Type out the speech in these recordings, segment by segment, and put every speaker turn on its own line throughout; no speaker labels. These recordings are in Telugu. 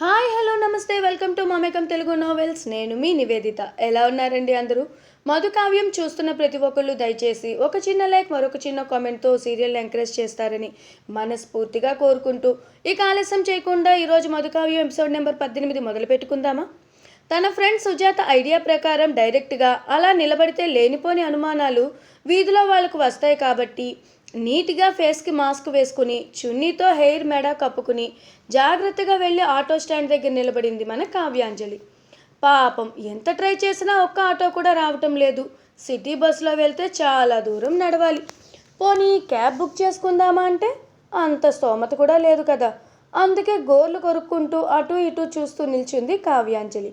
హాయ్ హలో నమస్తే. Welcome to Mamekam Telugu novels నేను మీ నివేదిత. ఎలా ఉన్నారండి అందరూ? మధుకావ్యం చూస్తున్న ప్రతి ఒక్కళ్ళు దయచేసి ఒక చిన్న లైక్ మరొక చిన్న కామెంట్తో సీరియల్ ఎంకరేజ్ చేస్తారని మనస్ఫూర్తిగా కోరుకుంటూ ఇక ఆలస్యం చేయకుండా ఈరోజు మధుకావ్యం ఎపిసోడ్ నెంబర్ పద్దెనిమిది మొదలు పెట్టుకుందామా తన ఫ్రెండ్ సుజాత ఐడియా ప్రకారం డైరెక్ట్గా అలా నిలబడితే లేనిపోని అనుమానాలు వీధిలో వాళ్ళకు వస్తాయి కాబట్టి నీట్గా ఫేస్కి మాస్క్ వేసుకుని చున్నీతో హెయిర్ మెడ కప్పుకుని జాగ్రత్తగా వెళ్ళి ఆటో స్టాండ్ దగ్గర నిలబడింది మన కావ్యాంజలి. పాపం ఎంత ట్రై చేసినా ఒక్క ఆటో కూడా రావటం లేదు. సిటీ బస్సులో వెళ్తే చాలా దూరం నడవాలి. పోనీ క్యాబ్ బుక్ చేసుకుందామా అంటే? అంత స్తోమత కూడా లేదు కదా. అందుకే గోర్లు కొరుక్కుంటూ అటు ఇటు చూస్తూ నిల్చుంది కావ్యాంజలి.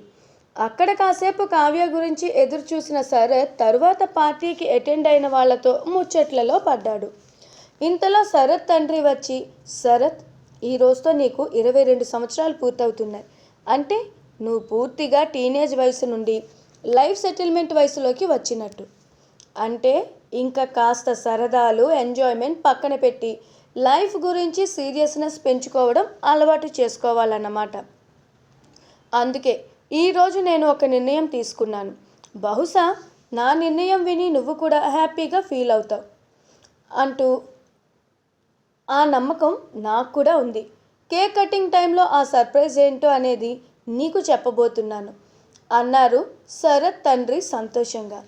అక్కడ కాసేపు కావ్య గురించి ఎదురు చూసిన సరే తరువాత పార్టీకి అటెండ్ అయిన వాళ్ళతో ముచ్చట్లలో పడ్డాడు. ఇంతలో శరత్ తండ్రి వచ్చి శరత్ ఈ రోజుతో నీకు ఇరవై రెండు సంవత్సరాలు పూర్తవుతున్నాయి. అంటే నువ్వు పూర్తిగా టీనేజ్ వయసు నుండి లైఫ్ సెటిల్మెంట్ వయసులోకి వచ్చినట్టు. అంటే ఇంకా కాస్త సరదాలు ఎంజాయ్మెంట్ పక్కన పెట్టి లైఫ్ గురించి సీరియస్నెస్ పెంచుకోవడం అలవాటు చేసుకోవాలన్నమాట. అందుకే ఈరోజు నేను ఒక నిర్ణయం తీసుకున్నాను. బహుశా నా నిర్ణయం విని నువ్వు కూడా హ్యాపీగా ఫీల్ అవుతావు. అంటూ ఆ నమ్మకం నాకు కూడా ఉంది. కేక్ కటింగ్ టైంలో ఆ సర్ప్రైజ్ ఏంటో అనేది నీకు చెప్పబోతున్నాను. అన్నారు శరత్ తండ్రి సంతోషంగా.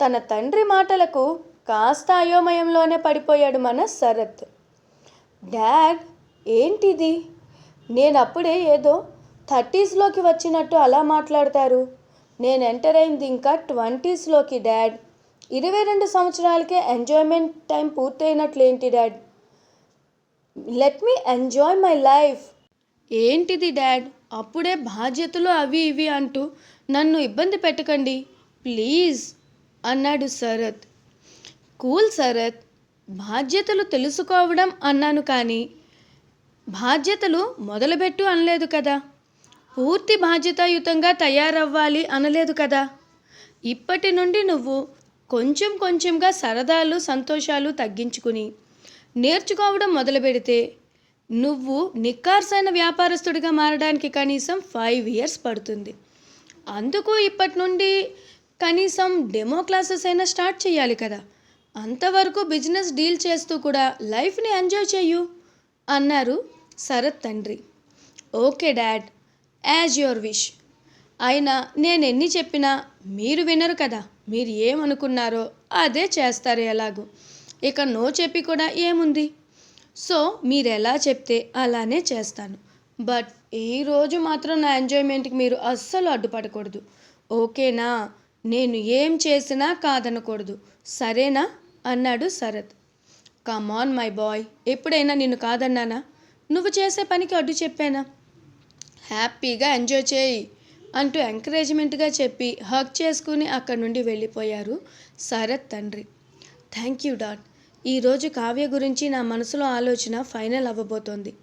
తన తండ్రి మాటలకు కాస్త అయోమయంలోనే పడిపోయాడు మన శరత్. డాడ్ ఏంటిది? నేను అప్పుడే ఏదో థర్టీస్లోకి వచ్చినట్టు అలా మాట్లాడతారు. నేను ఎంటర్ అయింది ఇంకా ట్వంటీస్లోకి డాడ్. ఇరవై రెండు సంవత్సరాలకే enjoyment time పూర్తయినట్లేంటి dad? Let me enjoy my life ఏంటిది డాడ్ అప్పుడే బాధ్యతలు అవి ఇవి అంటూ నన్ను ఇబ్బంది పెట్టకండి. ప్లీజ్ అన్నాడు శరత్. కూల్ శరత్ బాధ్యతలు తెలుసుకోవడం అన్నాను కానీ బాధ్యతలు మొదలుపెట్టు అనలేదు కదా. పూర్తి బాధ్యతాయుతంగా తయారవ్వాలి అనలేదు కదా. ఇప్పటి నుండి నువ్వు కొంచెం కొంచెంగా సరదాలు సంతోషాలు తగ్గించుకుని నేర్చుకోవడం మొదలు పెడితే నువ్వు నిక్కార్సైన వ్యాపారస్తుడిగా మారడానికి కనీసం ఫైవ్ ఇయర్స్ పడుతుంది. అందుకు ఇప్పటి నుండి కనీసం డెమో క్లాసెస్ అయినా స్టార్ట్ చేయాలి కదా. అంతవరకు బిజినెస్ డీల్ చేస్తూ కూడా లైఫ్ని ఎంజాయ్ చెయ్యు అన్నారు శరత్ తండ్రి. Okay dad as your wish అయినా నేను ఎన్ని చెప్పినా మీరు వినరు కదా. మీరు ఏమనుకున్నారో అదే చేస్తారు ఎలాగో. ఇక నో చెప్పి కూడా ఏముంది? సో మీరు ఎలా చెప్తే అలానే చేస్తాను. బట్ ఈరోజు మాత్రం నా ఎంజాయ్మెంట్కి మీరు అస్సలు అడ్డుపడకూడదు. ఓకేనా? నేను ఏం చేసినా కాదనకూడదు. సరేనా? అన్నాడు Sharath. Come on my boy ఎప్పుడైనా నిన్ను కాదన్నానా? నువ్వు చేసే పనికి అడ్డు చెప్పానా? హ్యాపీగా ఎంజాయ్ చేయి అంటూ ఎంకరేజ్మెంట్గా చెప్పి హక్ చేసుకుని అక్కడి నుండి వెళ్ళిపోయారు శరత్ తండ్రి. థ్యాంక్ యూ డాట్ ఈరోజు కావ్య గురించి నా మనసులో ఆలోచన ఫైనల్ అవ్వబోతోంది.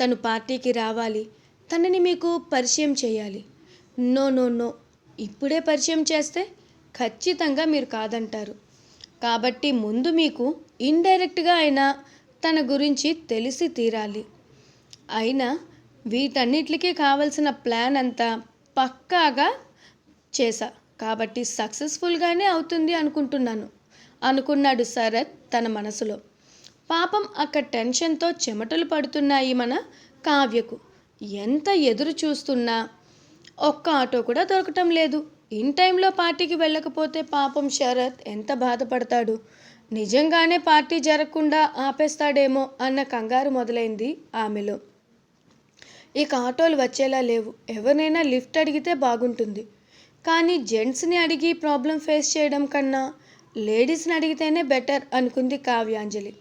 తను పార్టీకి రావాలి. తనని మీకు పరిచయం చేయాలి. No no no. ఇప్పుడే పరిచయం చేస్తే ఖచ్చితంగా మీరు కాదంటారు. కాబట్టి ముందు మీకు ఇండైరెక్ట్గా అయినా తన గురించి తెలిసి తీరాలి. అయినా వీటన్నిటికీ కావలసిన ప్లాన్ అంతా పక్కాగా చేశా. కాబట్టి సక్సెస్ఫుల్గానే అవుతుంది అనుకుంటున్నాను. అనుకున్నాడు శరత్ తన మనసులో. పాపం అక్కడ టెన్షన్తో చెమటలు పడుతున్నాయి మన కావ్యకు. ఎంత ఎదురు చూస్తున్నా? ఒక్క ఆటో కూడా దొరకటం లేదు. ఇన్ టైంలో పార్టీకి వెళ్ళకపోతే పాపం శరత్ ఎంత బాధపడతాడు? నిజంగానే పార్టీ జరగకుండా ఆపేస్తాడేమో అన్న కంగారు మొదలైంది ఆమెలో. ఇక ఆటోలు వచ్చేలా లేవు. ఎవరినైనా లిఫ్ట్ అడిగితే బాగుంటుంది. కానీ జెంట్స్ని అడిగి ప్రాబ్లం ఫేస్ చేయడం కన్నా లేడీస్ని అడిగితేనే బెటర్ అనుకుంది కావ్యాంజలి.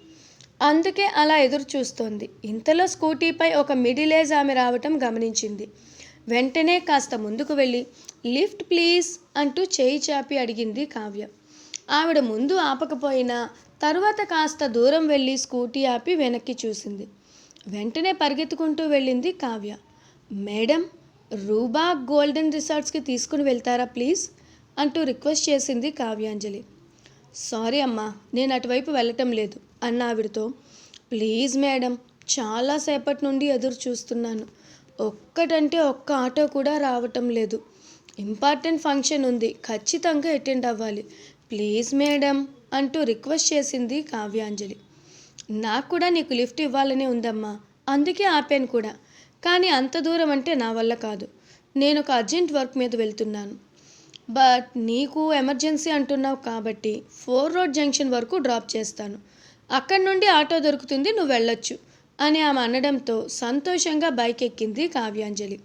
అందుకే అలా ఎదురు చూస్తోంది ఇంతలో స్కూటీపై ఒక మిడిల్ ఏజ్ ఆమె రావటం గమనించింది. వెంటనే కాస్త ముందుకు వెళ్ళి లిఫ్ట్ ప్లీజ్ అంటూ చేయి చాపి అడిగింది కావ్య. ఆవిడ ముందు ఆపకపోయినా తరువాత కాస్త దూరం వెళ్ళి స్కూటీ ఆపి వెనక్కి చూసింది. వెంటనే పరిగెత్తుకుంటూ వెళ్ళింది కావ్య. మేడం రూబా గోల్డెన్ రిసార్ట్స్కి తీసుకుని వెళ్తారా ప్లీజ్? అంటూ రిక్వెస్ట్ చేసింది కావ్యాంజలి. సారీ అమ్మా నేను అటువైపు వెళ్ళటం లేదు అన్న ఆవిడతో ప్లీజ్ మేడం చాలాసేపటి నుండి ఎదురు చూస్తున్నాను. ఒక్కటంటే ఒక్క ఆటో కూడా రావటం లేదు. ఇంపార్టెంట్ ఫంక్షన్ ఉంది ఖచ్చితంగా అటెండ్ అవ్వాలి. ప్లీజ్ మేడం అంటూ రిక్వెస్ట్ చేసింది కావ్యాంజలి. నాకు కూడా నీకు లిఫ్ట్ ఇవ్వాలనే ఉందమ్మా అందుకే ఆపాను కూడా. కానీ అంత దూరం అంటే నా వల్ల కాదు. నేను ఒక అర్జెంట్ వర్క్ మీద వెళ్తున్నాను. బట్ నీకు ఎమర్జెన్సీ అంటున్నావు కాబట్టి ఫోర్ రోడ్ జంక్షన్ వరకు డ్రాప్ చేస్తాను. అక్కడి నుండి ఆటో దొరుకుతుంది నువ్వు వెళ్ళొచ్చు అని ఆమె అనడంతో సంతోషంగా బైక్ ఎక్కింది కావ్యాంజలి.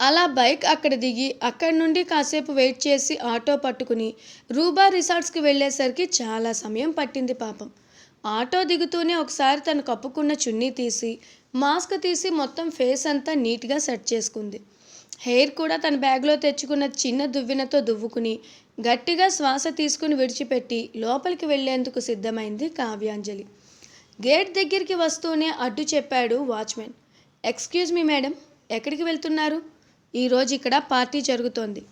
అలా బైక్ అక్కడ దిగి అక్కడి నుండి కాసేపు వెయిట్ చేసి ఆటో పట్టుకుని రూబా రిసార్ట్స్కి వెళ్ళేసరికి చాలా సమయం పట్టింది పాపం. ఆటో దిగుతూనే ఒకసారి తను కప్పుకున్న చున్నీ తీసి మాస్క్ తీసి మొత్తం ఫేస్ అంతా నీట్గా సెట్ చేసుకుంది. హెయిర్ కూడా తన బ్యాగ్లో తెచ్చుకున్న చిన్న దువ్వెనతో దువ్వుకుని గట్టిగా శ్వాస తీసుకుని విడిచిపెట్టి లోపలికి వెళ్ళేందుకు సిద్ధమైంది కావ్యాంజలి. గేట్ దగ్గరికి వస్తూనే అడ్డు చెప్పాడు వాచ్మెన్. ఎక్స్క్యూజ్ మీ మేడం ఎక్కడికి వెళ్తున్నారు? ఈరోజు ఇక్కడ పార్టీ జరుగుతోంది.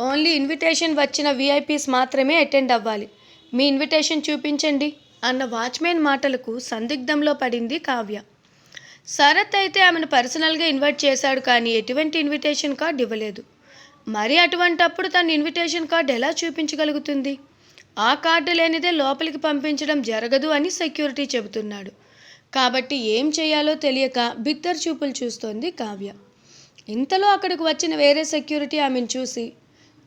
ఓన్లీ ఇన్విటేషన్ వచ్చిన విఐపీస్ మాత్రమే అటెండ్ అవ్వాలి. మీ ఇన్విటేషన్ చూపించండి అన్న వాచ్మెన్ మాటలకు సందిగ్ధంలో పడింది కావ్య. శరత్ అయితే ఆమెను పర్సనల్గా ఇన్వైట్ చేశాడు కానీ ఎటువంటి ఇన్విటేషన్ కార్డ్ ఇవ్వలేదు. మరి అటువంటప్పుడు తన ఇన్విటేషన్ కార్డ్ ఎలా చూపించగలుగుతుంది? ఆ కార్డు లేనిదే లోపలికి పంపించడం జరగదు అని సెక్యూరిటీ చెబుతున్నాడు. కాబట్టి ఏం చేయాలో తెలియక బిత్తర్ చూపులు చూస్తోంది కావ్య. ఇంతలో అక్కడికి వచ్చిన వేరే సెక్యూరిటీ ఆమెను చూసి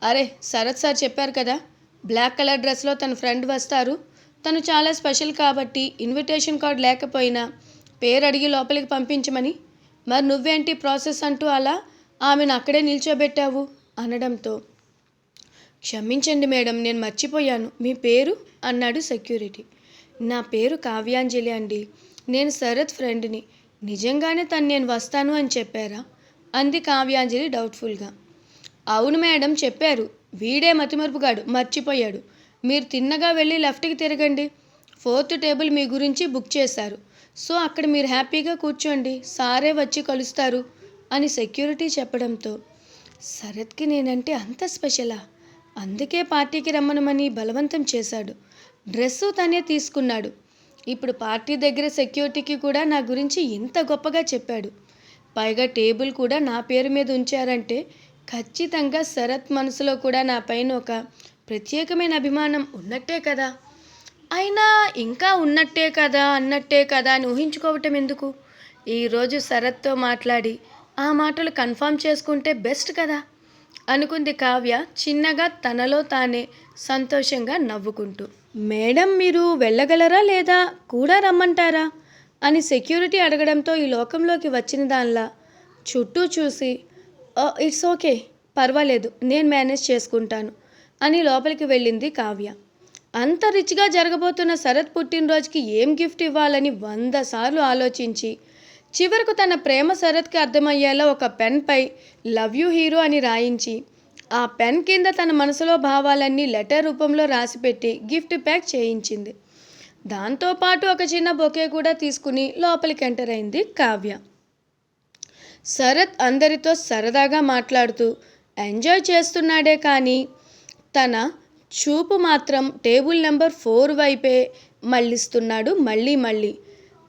అరే శరత్ సార్ చెప్పారు కదా బ్లాక్ కలర్ డ్రెస్లో తన ఫ్రెండ్ వస్తారు. తను చాలా స్పెషల్ కాబట్టి ఇన్విటేషన్ కార్డ్ లేకపోయినా పేరు అడిగి లోపలికి పంపించమని మరి నువ్వేంటి ప్రాసెస్ అంటూ అలా ఆమెను అక్కడే నిల్చోబెట్టావు? అనడంతో క్షమించండి మేడం నేను మర్చిపోయాను. మీ పేరు? అన్నాడు సెక్యూరిటీ. నా పేరు కావ్యాంజలి అండి. నేను శరత్ ఫ్రెండ్ని. నిజంగానే తను నేను వస్తాను అని చెప్పారా? అంది కావ్యాంజలి డౌట్ఫుల్గా. అవును మేడం చెప్పారు. వీడే మతిమరుపుగాడు మర్చిపోయాడు. మీరు తిన్నగా వెళ్ళి లెఫ్ట్కి తిరగండి. ఫోర్త్ టేబుల్ మీ గురించి బుక్ చేశారు. సో అక్కడ మీరు హ్యాపీగా కూర్చోండి సారే వచ్చి కలుస్తారు అని సెక్యూరిటీ చెప్పడంతో శరత్కి నేనంటే అంత స్పెషలా? అందుకే పార్టీకి రమ్మనమని బలవంతం చేశాడు. డ్రెస్సు తనే తీసుకున్నాడు. ఇప్పుడు పార్టీ దగ్గర సెక్యూరిటీకి కూడా నా గురించి ఇంత గొప్పగా చెప్పాడు. పైగా టేబుల్ కూడా నా పేరు మీద ఉంచారంటే ఖచ్చితంగా శరత్ మనసులో కూడా నా పైన ఒక ప్రత్యేకమైన అభిమానం ఉన్నట్టే కదా? అయినా ఇంకా ఉన్నట్టే కదా అన్నట్టే కదా అని ఊహించుకోవటం ఎందుకు? ఈరోజు శరత్తో మాట్లాడి ఆ మాటలు కన్ఫర్మ్ చేసుకుంటే బెస్ట్ కదా? అనుకుంది కావ్య చిన్నగా తనలో తానే సంతోషంగా నవ్వుకుంటూ. మేడం మీరు వెళ్ళగలరా లేదా? కూడా రమ్మంటారా? అని సెక్యూరిటీ అడగడంతో ఈ లోకంలోకి వచ్చిన దానిలా చుట్టూ చూసి ఇట్స్ ఓకే పర్వాలేదు నేను మేనేజ్ చేసుకుంటాను అని లోపలికి వెళ్ళింది కావ్య. అంత రిచ్గా జరగబోతున్న శరత్ పుట్టినరోజుకి ఏం గిఫ్ట్ ఇవ్వాలని వంద సార్లు ఆలోచించి చివరకు తన ప్రేమ శరత్కి అర్థమయ్యేలా ఒక పెన్పై లవ్ యూ హీరో అని రాయించి ఆ పెన్ కింద తన మనసులో భావాలన్నీ లెటర్ రూపంలో రాసిపెట్టి గిఫ్ట్ ప్యాక్ చేయించింది. దాంతోపాటు ఒక చిన్న బొకే కూడా తీసుకుని లోపలికి ఎంటర్ అయింది కావ్య. శరత్ అందరితో సరదాగా మాట్లాడుతూ ఎంజాయ్ చేస్తున్నాడే కానీ తన చూపు మాత్రం టేబుల్ నెంబర్ ఫోర్ వైపే మళ్ళిస్తున్నాడు మళ్ళీ మళ్ళీ.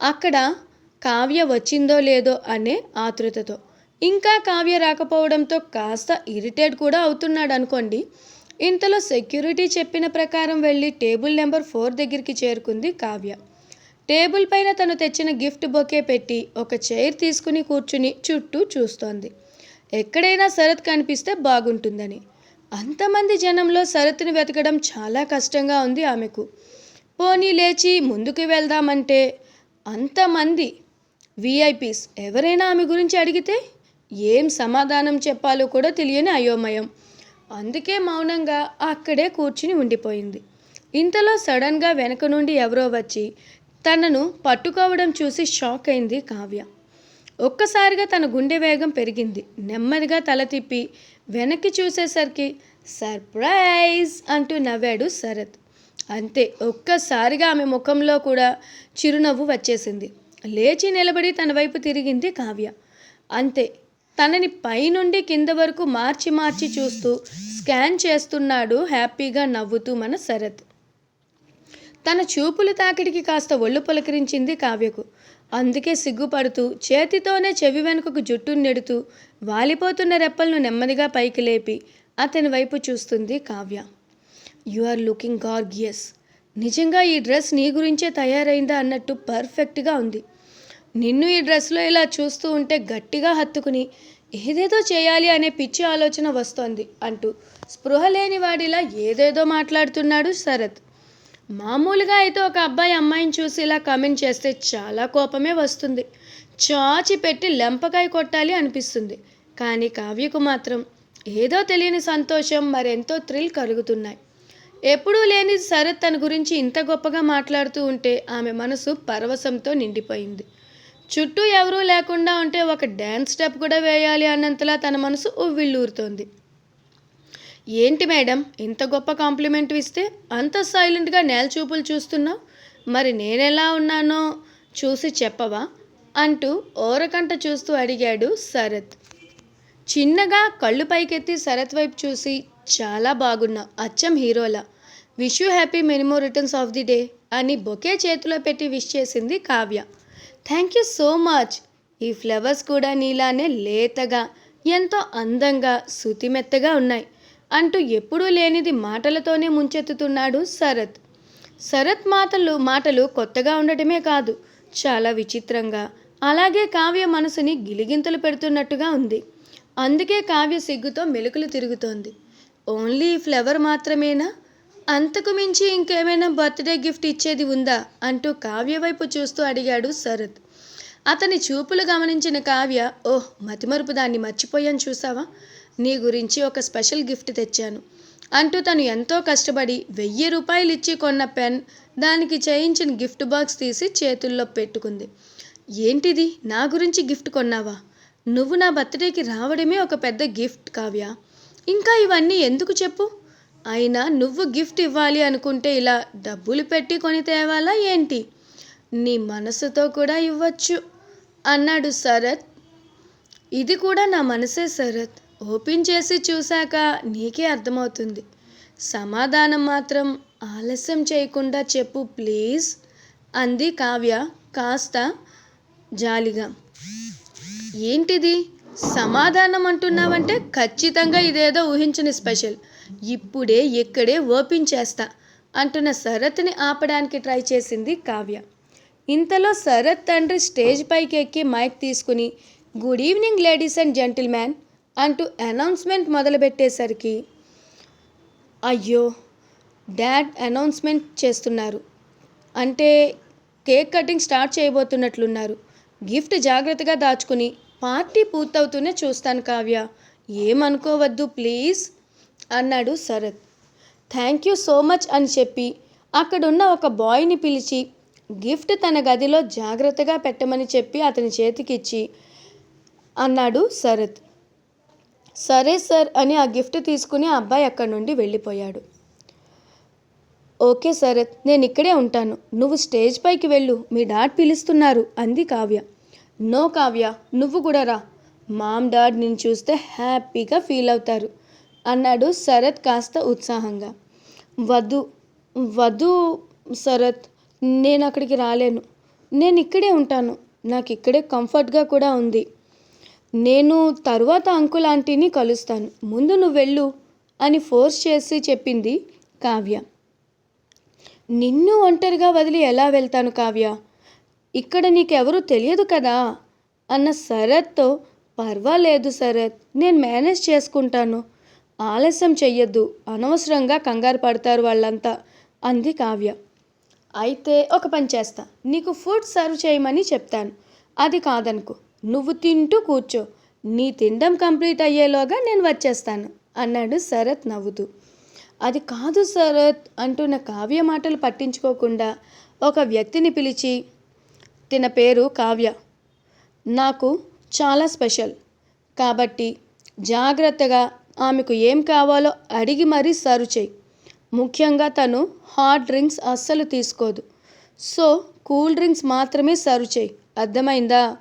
అక్కడ కావ్య వచ్చిందో లేదో అనే ఆతృతతో. ఇంకా కావ్య రాకపోవడంతో కాస్త ఇరిటేట్ కూడా అవుతున్నాడు అనుకోండి. ఇంతలో సెక్యూరిటీ చెప్పిన ప్రకారం వెళ్ళి టేబుల్ నెంబర్ ఫోర్ దగ్గరికి చేరుకుంది కావ్య. టేబుల్ పైన తను తెచ్చిన గిఫ్ట్ బొకే పెట్టి ఒక చైర్ తీసుకుని కూర్చుని చుట్టూ చూస్తోంది. ఎక్కడైనా శరత్ కనిపిస్తే బాగుంటుందని. అంతమంది జనంలో శరత్ని వెతకడం చాలా కష్టంగా ఉంది ఆమెకు. పోనీ లేచి ముందుకు వెళ్దామంటే అంతమంది విఐపీస్ ఎవరైనా ఆమె గురించి అడిగితే ఏం సమాధానం చెప్పాలో కూడా తెలియని అయోమయం. అందుకే మౌనంగా అక్కడే కూర్చుని ఉండిపోయింది. ఇంతలో సడన్గా వెనక నుండి ఎవరో వచ్చి తనను పట్టుకోవడం చూసి షాక్ అయింది కావ్య. ఒక్కసారిగా తన గుండె వేగం పెరిగింది. నెమ్మదిగా తల తిప్పి వెనక్కి చూసేసరికి సర్ప్రైజ్ అంటూ నవ్వాడు శరత్. అంతే ఒక్కసారిగా ఆమె ముఖంలో కూడా చిరునవ్వు వచ్చేసింది. లేచి నిలబడి తన వైపు తిరిగింది కావ్య. అంతే తనని పైనుండి కింద వరకు మార్చి మార్చి చూస్తూ స్కాన్ చేస్తున్నాడు హ్యాపీగా నవ్వుతూ మన శరత్. తన చూపులు తాకిడికి కాస్త ఒళ్ళు పులకరించింది కావ్యకు. అందుకే సిగ్గుపడుతూ చేతితోనే చెవి వెనుకకు జుట్టును నెడుతూ వాలిపోతున్న రెప్పలను నెమ్మదిగా పైకి లేపి అతని వైపు చూస్తుంది Kavya. You are looking gorgeous నిజంగా ఈ డ్రెస్ నీ గురించే తయారైందా? అన్నట్టు పర్ఫెక్ట్గా ఉంది. నిన్ను ఈ డ్రెస్లో ఇలా చూస్తూ ఉంటే గట్టిగా హత్తుకుని ఏదేదో చేయాలి అనే పిచ్చి ఆలోచన వస్తోంది అంటూ స్పృహ లేని వాడిలా ఏదేదో మాట్లాడుతున్నాడు శరత్. మామూలుగా అయితే ఒక అబ్బాయి అమ్మాయిని చూసి ఇలా కమెంట్ చేస్తే చాలా కోపమే వస్తుంది. చాచి పెట్టి లెంపకాయ కొట్టాలి అనిపిస్తుంది. కానీ కావ్యకు మాత్రం ఏదో తెలియని సంతోషం మరెంతో థ్రిల్ కలుగుతున్నాయి. ఎప్పుడూ లేని శరత్ తన గురించి ఇంత గొప్పగా మాట్లాడుతూ ఉంటే ఆమె మనసు పరవశంతో నిండిపోయింది. చుట్టూ ఎవరూ లేకుండా ఉంటే ఒక డ్యాన్స్ స్టెప్ కూడా వేయాలి అన్నంతలా తన మనసు ఉవ్విళ్ళూరుతోంది. ఏంటి మేడం? ఇంత గొప్ప కాంప్లిమెంట్ ఇస్తే అంత సైలెంట్గా నేల చూపులు చూస్తున్నావు మరి నేనెలా ఉన్నానో చూసి చెప్పవా? అంటూ ఓరకంట చూస్తూ అడిగాడు శరత్. చిన్నగా కళ్ళు పైకెత్తి శరత్ వైపు చూసి చాలా బాగున్నావు అచ్చం హీరోలా. Wish you happy many more returns of the day అని బొకే చేతిలో పెట్టి విష్ చేసింది Kavya. Thank you so much. ఈ ఫ్లవర్స్ కూడా నీలానే లేతగా ఎంతో అందంగా శుతిమెత్తగా ఉన్నాయి. అంటూ ఎప్పుడూ లేనిది మాటలతోనే ముంచెత్తుతున్నాడు శరత్. శరత్ మాటలు మాటలు కొత్తగా ఉండటమే కాదు చాలా విచిత్రంగా అలాగే కావ్య మనసుని గిలిగింతలు పెడుతున్నట్టుగా ఉంది. అందుకే కావ్య సిగ్గుతో మెలుకులు తిరుగుతోంది. ఓన్లీ ఫ్లవర్ మాత్రమేనా? అంతకు మించి ఇంకేమైనా బర్త్డే గిఫ్ట్ ఇచ్చేది ఉందా? అంటూ కావ్య వైపు చూస్తూ అడిగాడు శరత్. అతని చూపులు గమనించిన కావ్య ఓహ్ మతిమరుపు దాన్ని మర్చిపోయాను చూసావా? నీ గురించి ఒక స్పెషల్ గిఫ్ట్ తెచ్చాను. అంటూ తను ఎంతో కష్టపడి వెయ్యి రూపాయలు ఇచ్చి కొన్న పెన్ దానికి చేయించిన గిఫ్ట్ బాక్స్ తీసి చేతుల్లో పెట్టుకుంది. ఏంటిది? నా గురించి గిఫ్ట్ కొన్నావా? నువ్వు నా బర్త్డేకి రావడమే ఒక పెద్ద గిఫ్ట్ కావ్య. ఇంకా ఇవన్నీ ఎందుకు చెప్పు? అయినా నువ్వు గిఫ్ట్ ఇవ్వాలి అనుకుంటే ఇలా డబ్బులు పెట్టి కొని తేవాలా ఏంటి? నీ మనసుతో కూడా ఇవ్వచ్చు అన్నాడు శరత్. ఇది కూడా నా మనసే శరత్. ఓపెన్ చేసి చూశాక నీకే అర్థమవుతుంది. సమాధానం మాత్రం ఆలస్యం చేయకుండా చెప్పు ప్లీజ్ అంది కావ్య కాస్త జాలిగా. ఏంటిది? సమాధానం అంటున్నావంటే ఖచ్చితంగా ఇదేదో ఊహించని స్పెషల్. ఇప్పుడే ఇక్కడే ఓపెన్ చేస్తా అంటున్న శరత్ని ఆపడానికి ట్రై చేసింది కావ్య. ఇంతలో శరత్ తండ్రి స్టేజ్ పైకి ఎక్కి మైక్ తీసుకుని good evening ladies and gentleman. అంటూ అనౌన్స్మెంట్ మొదలుపెట్టేసరికి అయ్యో డాడ్ అనౌన్స్మెంట్ చేస్తున్నారు. అంటే కేక్ కటింగ్ స్టార్ట్ చేయబోతున్నట్లున్నారు. గిఫ్ట్ జాగ్రత్తగా దాచుకుని పార్టీ పూర్తవుతూనే చూస్తాను కావ్య. ఏమనుకోవద్దు ప్లీజ్ అన్నాడు Sharath. Thank you so much అని చెప్పి అక్కడున్న ఒక బాయ్ని పిలిచి గిఫ్ట్ తన గదిలో జాగ్రత్తగా పెట్టమని చెప్పి అతని చేతికిచ్చి అన్నాడు శరత్. సరే సార్ అని ఆ గిఫ్ట్ తీసుకుని ఆ అబ్బాయి అక్కడి నుండి వెళ్ళిపోయాడు. ఓకే సార్ నేను ఇక్కడే ఉంటాను. నువ్వు స్టేజ్ పైకి వెళ్ళు. మీ డాడ్ పిలుస్తున్నారు అంది కావ్య. నో కావ్య నువ్వు కూడా రా. మామ్ డాడ్ నేను చూస్తే హ్యాపీగా ఫీల్ అవుతారు అన్నాడు శరత్ కాస్త ఉత్సాహంగా. వద్దు వద్దు శరత్ నేను అక్కడికి రాలేను. నేను ఇక్కడే ఉంటాను. నాకు ఇక్కడే కంఫర్ట్గా కూడా ఉంది. నేను తరువాత అంకుల్ ఆంటీని కలుస్తాను. ముందు నువ్వు వెళ్ళు అని ఫోర్స్ చేసి చెప్పింది కావ్య. నిన్ను ఒంటరిగా వదిలి ఎలా వెళ్తాను కావ్య? ఇక్కడ నీకెవరూ తెలియదు కదా? అన్న శరత్తో పర్వాలేదు శరత్ నేను మేనేజ్ చేసుకుంటాను. ఆలస్యం చెయ్యొద్దు అనవసరంగా కంగారు పడతారు వాళ్ళంతా అంది కావ్య. అయితే ఒక పని చేస్తా నీకు ఫుడ్ సర్వ్ చేయమని చెప్తాను. అది కాదనుకో. నువ్వు తింటూ కూర్చో. నీ తినడం కంప్లీట్ అయ్యేలోగా నేను వచ్చేస్తాను అన్నాడు శరత్ నవ్వుతూ. అది కాదు శరత్ అంటున్న కావ్య మాటలు పట్టించుకోకుండా ఒక వ్యక్తిని పిలిచి తిన పేరు కావ్య. నాకు చాలా స్పెషల్. కాబట్టి జాగ్రత్తగా ఆమెకు ఏం కావాలో అడిగి మరీ సర్వ్ చేయి. ముఖ్యంగా తను హాట్ డ్రింక్స్ అస్సలు తీసుకోదు. సో కూల్ డ్రింక్స్ మాత్రమే సర్వ్ చేయి. అర్థమైందా?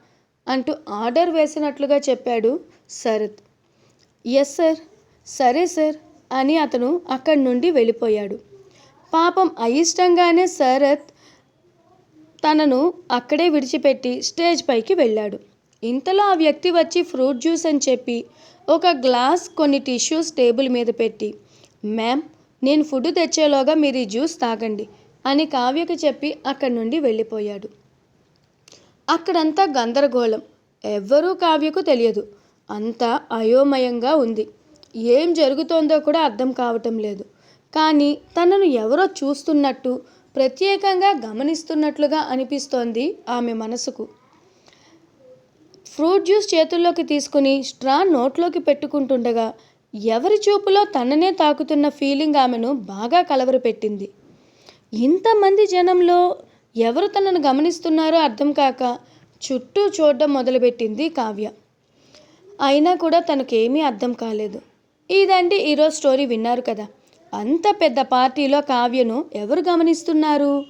అంటూ ఆర్డర్ వేసినట్లుగా చెప్పాడు శరత్. ఎస్ సార్ సరే సార్ అని అతను అక్కడి నుండి వెళ్ళిపోయాడు. పాపం అయిష్టంగానే శరత్ తనను అక్కడే విడిచిపెట్టి స్టేజ్ పైకి వెళ్ళాడు. ఇంతలో ఆ వ్యక్తి వచ్చి ఫ్రూట్ జ్యూస్ అని చెప్పి ఒక గ్లాస్ కొన్ని టిష్యూస్ టేబుల్ మీద పెట్టి మ్యామ్ నేను ఫుడ్ తెచ్చేలోగా మీరు ఈ జ్యూస్ తాగండి అని కావ్యకు చెప్పి అక్కడి నుండి వెళ్ళిపోయాడు. అక్కడంతా గందరగోళం. ఎవ్వరూ కావ్యకు తెలియదు. అంతా అయోమయంగా ఉంది. ఏం జరుగుతోందో కూడా అర్థం కావటం లేదు. కానీ తనను ఎవరో చూస్తున్నట్టు ప్రత్యేకంగా గమనిస్తున్నట్లుగా అనిపిస్తోంది ఆమె మనసుకు. ఫ్రూట్ జ్యూస్ చేతుల్లోకి తీసుకుని స్ట్రా నోట్లోకి పెట్టుకుంటుండగా ఎవరి చూపులో తననే తాకుతున్న ఫీలింగ్ ఆమెను బాగా కలవరపెట్టింది. ఇంతమంది జనంలో ఎవరు తనను గమనిస్తున్నారో అర్థం కాక చుట్టూ చూడడం మొదలుపెట్టింది కావ్య. అయినా కూడా తనకేమీ అర్థం కాలేదు. ఇదండి ఈరోజు స్టోరీ విన్నారు కదా. అంత పెద్ద పార్టీలో కావ్యను ఎవరు గమనిస్తున్నారు?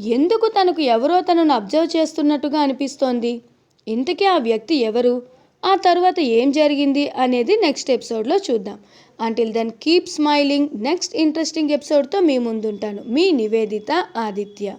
ఎందుకు తనకు ఎవరో తనను అబ్జర్వ్ చేస్తున్నట్టుగా అనిపిస్తోంది? ఇంతకీ ఆ వ్యక్తి ఎవరు? ఆ తర్వాత ఏం జరిగింది అనేది నెక్స్ట్ ఎపిసోడ్లో చూద్దాం. Until then keep smiling next interesting ఎపిసోడ్తో మీ ముందుంటాను. మీ నివేదిత ఆదిత్య.